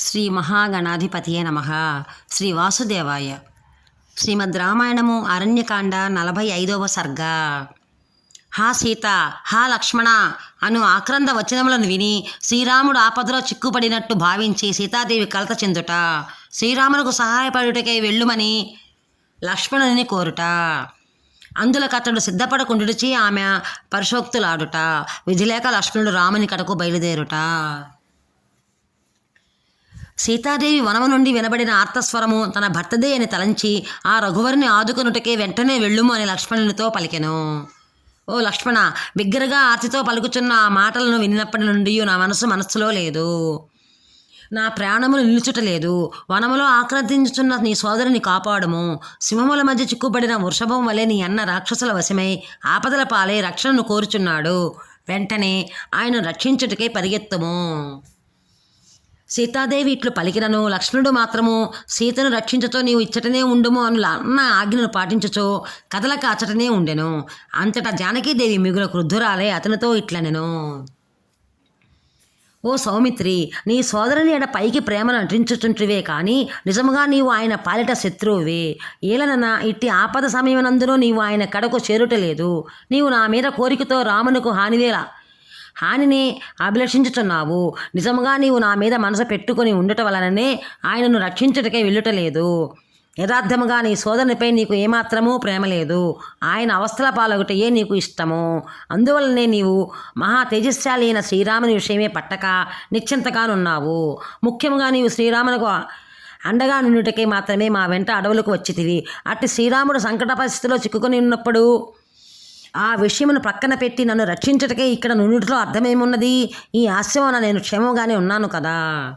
శ్రీ మహాగణాధిపతియే నమ. శ్రీ వాసుదేవాయ. శ్రీమద్ రామాయణము అరణ్యకాండ నలభై ఐదవ సర్గ. హా సీత హా లక్ష్మణ అను ఆక్రంద వచనములను విని శ్రీరాముడు ఆపదలో చిక్కుపడినట్టు భావించి సీతాదేవి కలత చెందుట శ్రీరామునకు సహాయపడుటకై వెళ్ళుమని లక్ష్మణుని కోరుట. అందులకు అతడు సిద్ధపడకుండుచి ఆమె పరిశోక్తులాడుట విధిలేక లక్ష్మణుడు రాముని కడకు బయలుదేరుట. సీతాదేవి వనము నుండి వినబడిన ఆర్తస్వరము తన భర్తదే అని తలంచి ఆ రఘువరిని ఆదుకొనుటకే వెంటనే వెళ్ళుము అని లక్ష్మణునితో పలికెను. ఓ లక్ష్మణ బిగ్గరగా ఆర్తితో పలుకుచున్న ఆ మాటలను విన్నప్పటి నుండి నా మనసు మనస్సులో లేదు. నా ప్రాణములు నిలుచుటలేదు వనములో ఆక్రదించుచున్న నీ సోదరుని కాపాడము. సింహముల మధ్య చిక్కుబడిన వృషభం వలె నీ అన్న రాక్షసుల వశమై ఆపదల పాలై రక్షణను కోరుచున్నాడు. వెంటనే ఆయన రక్షించుటకే పరిగెత్తము. సీతాదేవి ఇట్లు పలికినను లక్ష్మణుడు మాత్రము సీతను రక్షించచో నీవు ఇచ్చటనే ఉండుము అను అన్న ఆజ్ఞను పాటించచో కథలకు అచ్చటనే ఉండెను. అంతటా జానకీదేవి మిగుల క్రుద్ధురాలే అతనితో ఇట్లనెను. ఓ సౌమిత్రి నీ సోదరుని ఎడ పైకి ప్రేమను నటించుచుంటివే కానీ నిజముగా నీవు ఆయన పాలిట శత్రువువే. ఏలనన ఇట్టి ఆపద సమయనందునూ నీవు ఆయన కడకు చేరుటలేదు. నీవు నా మీద కోరికతో రామునకు హానివేలా హానిని అభిలషించుచున్నావు. నిజముగా నీవు నా మీద మనసు పెట్టుకుని ఉండటం వలననే ఆయనను రక్షించుటకే వెళ్ళుటలేదు. యథార్థముగా నీ సోదరునిపై నీకు ఏమాత్రమూ ప్రేమ లేదు. ఆయన అవస్థల పాలొకటయే నీకు ఇష్టము. అందువలనే నీవు మహా తేజస్శాలి అయిన శ్రీరాముని విషయమే పట్టక నిశ్చింతగానున్నావు. ముఖ్యంగా నీవు శ్రీరామునకు అండగా నిన్నుటకే మాత్రమే మా వెంట అడవులకు వచ్చితివి. అట్టి శ్రీరాముడు సంకట పరిస్థితిలో చిక్కుకొని ఉన్నప్పుడు ఆ విషయమును ప్రక్కన పెట్టి నన్ను రక్షించుటకే ఇక్కడ నుండిలో అర్థమేమున్నది? ఈ ఆశ్రమన నేను క్షేమంగానే ఉన్నాను కదా.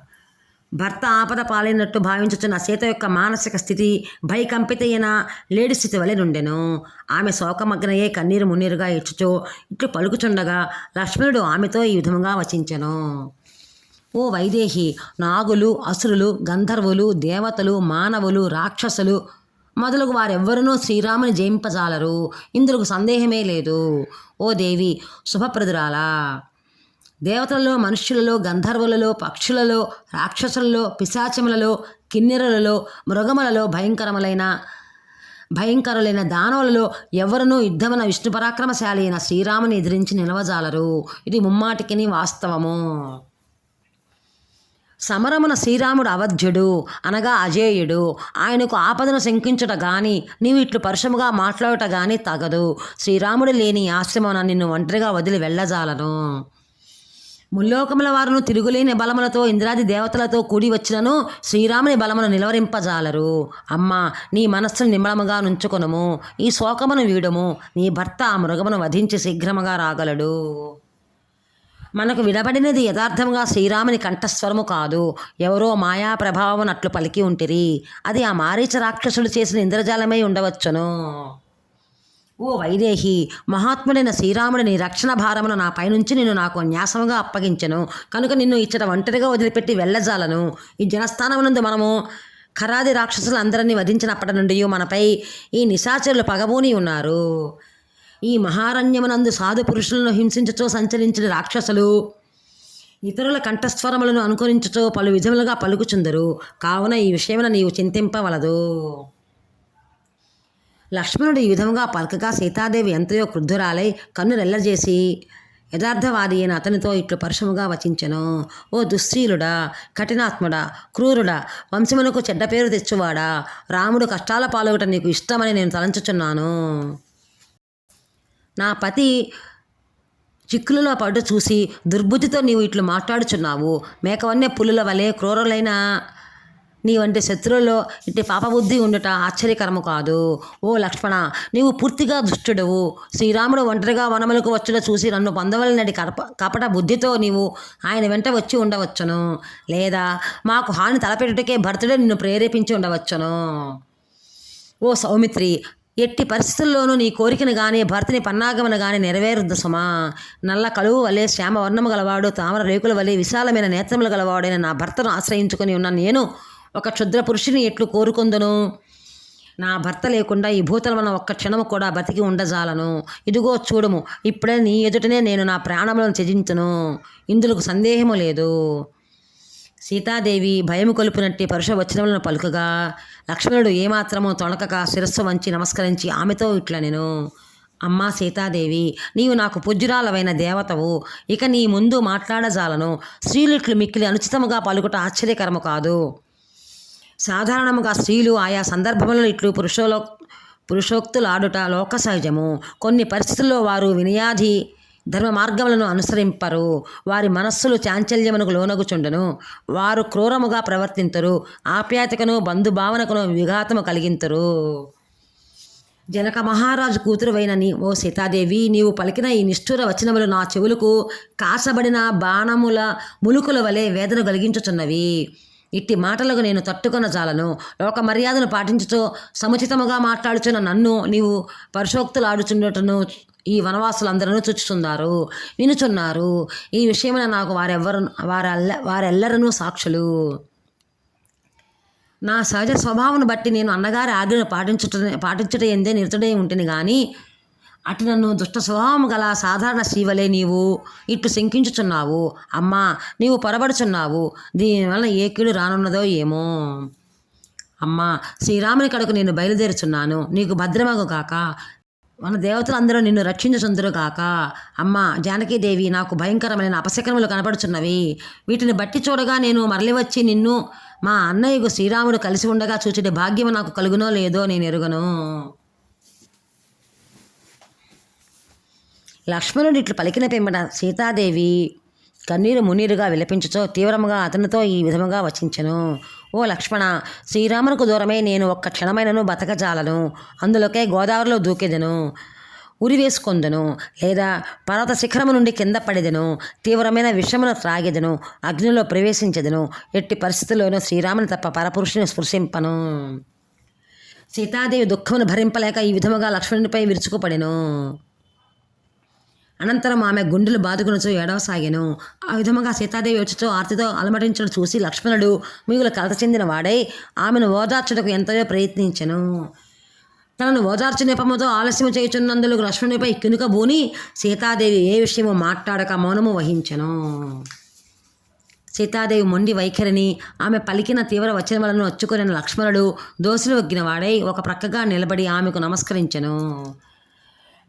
భర్త ఆపద పాలైనట్టు భావించుచున్న సీత యొక్క మానసిక స్థితి భయకంపితైన లేడి స్థితి వలె నుండెను. ఆమె శోకమగ్నయే కన్నీరు మున్నీరుగా ఇచ్చుచో ఇట్లు పలుకుచుండగా లక్ష్మణుడు ఆమెతో ఈ విధముగా వచించెను. ఓ వైదేహి నాగులు అసురులు గంధర్వులు దేవతలు మానవులు రాక్షసులు మొదలగు వారెవ్వరూ శ్రీరాముని జయింపజాలరు. ఇందులకు సందేహమే లేదు. ఓ దేవి శుభప్రదురాలా! దేవతలలో మనుష్యులలో గంధర్వులలో పక్షులలో రాక్షసులలో పిశాచములలో కిన్నెరలలో మృగములలో భయంకరములైన భయంకరులైన దానవులలో ఎవరనూ యుద్ధమున విష్ణు పరాక్రమశాలి అయిన శ్రీరాముని ఎదిరించి నిలవజాలరు. ఇది ముమ్మాటికిని వాస్తవము. సమరమున శ్రీరాముడు అవధ్యుడు అనగా అజేయుడు. ఆయనకు ఆపదను శంకించుట గాని నీవు ఇట్లు పరుషముగా మాట్లాడుట గాని తగదు. శ్రీరాముడు లేని ఆశ్రమన నిన్ను ఒంటరిగా వదిలి వెళ్ళజాలను. ముల్లోకముల వారును తిరుగులేని బలములతో ఇంద్రాది దేవతలతో కూడి వచ్చినను శ్రీరాముని బలమును నిలవరింపజాలరు. అమ్మా నీ మనస్సును నిమ్మలముగా నుంచుకొనుము. ఈ శోకమును వీడము. నీ భర్త ఆ మృగమును వధించి శీఘ్రముగా రాగలడు. మనకు వినబడినది యథార్థంగా శ్రీరాముని కంఠస్వరము కాదు. ఎవరో మాయా ప్రభావం అట్లు పలికి ఉంటిరి. అది ఆ మారీచ రాక్షసుడు చేసిన ఇంద్రజాలమై ఉండవచ్చును. ఓ వైదేహి మహాత్ముడైన శ్రీరాముడిని రక్షణ భారమును నా పైనుంచి నిన్ను నాకు న్యాసముగా అప్పగించను. కనుక నిన్ను ఇచ్చట ఒంటరిగా వదిలిపెట్టి వెళ్ళజాలను. ఈ జనస్థానమునందు మనము ఖరాది రాక్షసులందరినీ వధించినప్పటి నుండి మనపై ఈ నిశాచరులు పగబూని ఉన్నారు. ఈ మహారణ్యమునందు సాధు పురుషులను హింసించుచో సంచరించిన రాక్షసులు ఇతరుల కంఠస్వరములను అనుకరించుచో పలు విధములుగా పలుకుచుందరు. కావున ఈ విషయమున నీవు చింతింపవలదు. లక్ష్మణుడు ఈ విధముగా పలకగా సీతాదేవి ఎంతయో క్రుద్ధురాలై కన్నురెల్లజేసి యథార్థవాది అయిన అతనితో ఇట్లు పరుషముగా వచించెను. ఓ దుశ్శీలుడా కఠినాత్ముడా క్రూరుడా వంశమునకు చెడ్డ పేరు తెచ్చువాడా? రాముడు కష్టాల పాల్గొట నీకు ఇష్టమని నేను తలంచుచున్నాను. నా పతి చిక్కులలో పడ్డ చూసి దుర్బుద్ధితో నీవు ఇట్లు మాట్లాడుచున్నావు. మేకవన్నే పులుల వలె క్రూరులైన నీ వంటి శత్రువుల్లో ఇట్టి పాపబుద్ధి ఉండట ఆశ్చర్యకరము కాదు. ఓ లక్ష్మణ నీవు పూర్తిగా దుష్టుడవు. శ్రీరాముడు ఒంటరిగా వనములకు వచ్చుట చూసి నన్ను పొందవలనడి కప కపట బుద్ధితో నీవు ఆయన వెంట వచ్చి ఉండవచ్చును. లేదా మాకు హాని తలపెట్టుటకే భర్తుడే నిన్ను ప్రేరేపించి ఉండవచ్చును. ఓ సౌమిత్రి ఎట్టి పరిస్థితుల్లోనూ నీ కోరికను గాని భర్తని పన్నాగమన గాని నెరవేరుద్దు సుమా. నల్ల కలువు వలె శ్యామ వర్ణము గలవాడు తామర రేకుల వలె విశాలమైన నేత్రములు గలవాడైన నా భర్తను ఆశ్రయించుకొని ఉన్న నేను ఒక క్షుద్ర పురుషుని ఎట్లు కోరుకుందును? నా భర్త లేకుండా ఈ భూతలమన ఒక్క క్షణము కూడా బతికి ఉండజాలను. ఇదిగో చూడము ఇప్పుడే నీ ఎదుటనే నేను నా ప్రాణములను త్యజించును. ఇందులకు సందేహము లేదు. సీతాదేవి భయము కొలుపునట్టి పరుష వచనములను పలుకగా లక్ష్మణుడు ఏమాత్రము తొణకక శిరస్సు వంచి నమస్కరించి ఆమెతో ఇట్లా నేను అమ్మా సీతాదేవి నీవు నాకు పూజ్యురాలవైన దేవతవు ఇక నీ ముందు మాట్లాడజాలను. స్త్రీలిట్లు మిక్కిలి అనుచితముగా పలుకుట ఆశ్చర్యకరము కాదు. సాధారణముగా స్త్రీలు ఆయా సందర్భములను ఇట్లు పురుషోలో పురుషోక్తులాడుట లోక సహజము కొన్ని పరిస్థితుల్లో వారు వినయాధి ధర్మ మార్గములను అనుసరింపరు. వారి మనస్సులు చాంచల్యమునకు లోనగుచుండును. వారు క్రూరముగా ప్రవర్తింతరు. ఆప్యాయతకును బంధుభావనకును విఘాతము కలిగింతరు. జనక మహారాజు కూతురువైన నీ ఓ సీతాదేవి నీవు పలికిన ఈ నిష్ఠుర వచనములు నా చెవులకు కాసబడిన బాణముల ములుకుల వలె వేదన కలిగించుచున్నవి. ఇట్టి మాటలకు నేను తట్టుకొన జాలను. లోక మర్యాదను పాటించుతూ సముచితముగా మాట్లాడుచున్న నన్ను నీవు పరిశోక్తులాడుచున్నటను ఈ వనవాసులందరూ చుచ్చుచున్నారు వినుచున్నారు. ఈ విషయమైన నాకు వారెవ్వరు వారెల్ల వారెల్లరనూ సాక్షులు. నా సహజ స్వభావం బట్టి నేను అన్నగారి ఆజ్ఞను పాటించుట పాటించుట ఎందే నిరుతుడే ఉంటుంది కానీ అటు నన్ను దుష్ట స్వభావం గల సాధారణ శీవలే నీవు. ఇట్లు శంకించుచున్నావు. అమ్మా నీవు పొరబడుచున్నావు. దీనివల్ల ఏ కీడు రానున్నదో ఏమో. అమ్మా శ్రీరాముని కడకు నేను బయలుదేరుచున్నాను. నీకు భద్రమగు కాక మన దేవతలందరూ నిన్ను రక్షించుచుందరు కాక అమ్మ జానకీదేవి నాకు భయంకరమైన అపశకనములు కనపడుచున్నవి. వీటిని బట్టి చూడగా నేను మరలి వచ్చి నిన్ను మా అన్నయ్యకు శ్రీరాముడు కలిసి ఉండగా చూచుడి భాగ్యము నాకు కలుగునో లేదో నేను ఎరుగను. లక్ష్మణుడు ఇట్లు పలికిన పిమ్మట సీతాదేవి కన్నీరు మున్నీరుగా విలపించుతో తీవ్రముగా అతనితో ఈ విధముగా వచించెను. ఓ లక్ష్మణ శ్రీరామునకు దూరమై నేను ఒక్క క్షణమైనను బతకజాలను. అందులోకే గోదావరిలో దూకెదను ఉరి వేసుకొందను లేదా పర్వత శిఖరము నుండి కింద పడెదను తీవ్రమైన విషమును త్రాగెదను అగ్నిలో ప్రవేశించెదను ఎట్టి పరిస్థితుల్లోనూ శ్రీరాముని తప్ప పరపురుషుని స్పృశింపను. సీతాదేవి దుఃఖమును భరింపలేక ఈ విధముగా లక్ష్మణునిపై విరుచుకుపడెను. అనంతరం ఆమె గుండెలు బాదుకునచో ఏడవసాగాను ఆ విధముగా సీతాదేవి వచ్చుతో ఆర్తితో అలమటించడం చూసి లక్ష్మణుడు మిగులు కలత చెందిన వాడై ఆమెను ఓదార్చుటకు ఎంతయో ప్రయత్నించెను. తనను ఓదార్చు నెపముతో ఆలస్యం చేయుచున్నందులకు లక్ష్మణునిపై కినుక బూని సీతాదేవి ఏ విషయమో మాట్లాడక మౌనము వహించెను. సీతాదేవి మొండి వైఖరిని ఆమె పలికిన తీవ్ర వచనములను వచ్చుకొనిన లక్ష్మణుడు. దోసులు వగ్గిన వాడై ఒక ప్రక్కగా నిలబడి ఆమెకు నమస్కరించెను.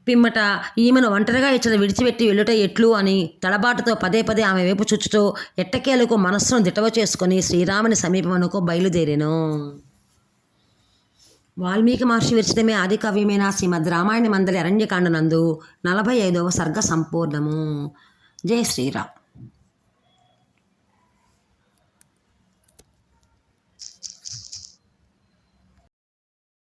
పిమ్మట ఈమెను ఒంటరిగా ఇచ్చిన విడిచిపెట్టి వెళ్ళుట ఎట్లు అని తడబాటుతో పదే పదే ఆమె వైపు చుచ్చుతూ ఎట్టకేలకు మనస్సును దిటవ చేసుకుని శ్రీరాముని సమీపమునకు బయలుదేరెను. వాల్మీకి మహర్షి విరచితమే ఆది కవ్యమైన శ్రీమద్ రామాయణ మందలి అరణ్యకాండనందు నలభై ఐదవ సర్గ సంపూర్ణము. జై శ్రీరామ్.